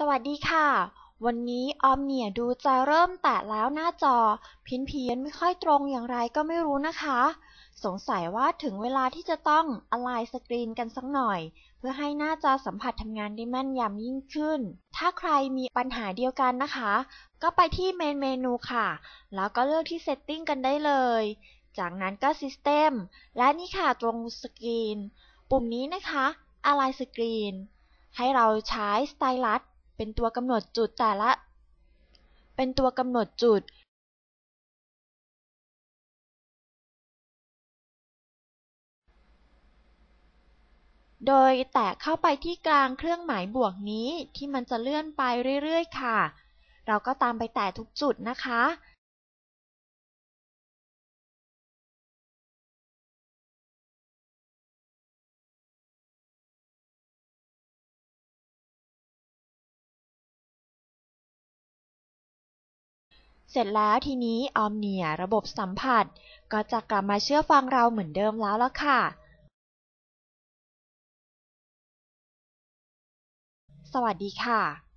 สวัสดีค่ะ วันนี้ออมเนี่ยดูจะเริ่มแตะแล้วหน้าจอพี้ยนเพียนไม่ค่อยตรงอย่างไรก็ไม่รู้นะคะ สงสัยว่าถึงเวลาที่จะต้องอ l ไลน์สกรีนกันสักหน่อย เพื่อให้หน้าจอสัมผัสทำงานได้แม่นยำยิ่งขึ้น ถ้าใครมีปัญหาเดียวกันนะคะ ก็ไปที่เมนเมนูค่ะ แล้วก็เลือกที่ Setting กันได้เลย จากนั้นก็ System และนี่ค่ะตรงสกรีน ปุ่มนี้นะคะ Align Screen ให้เราใช้สไตลัส เป็นตัวกำหนดจุดแต่ละ เป็นตัวกำหนดจุดโดยแตะเข้าไปที่กลางเครื่องหมายบวกนี้ที่มันจะเลื่อนไปเรื่อยๆ ค่ะ เราก็ตามไปแตะทุกจุดนะคะ เสร็จแล้วทีนี้ออมเนียระบบสัมผัส ก็จะกลับมาเชื่อฟังเราเหมือนเดิมแล้วล่ะค่ะ สวัสดีค่ะ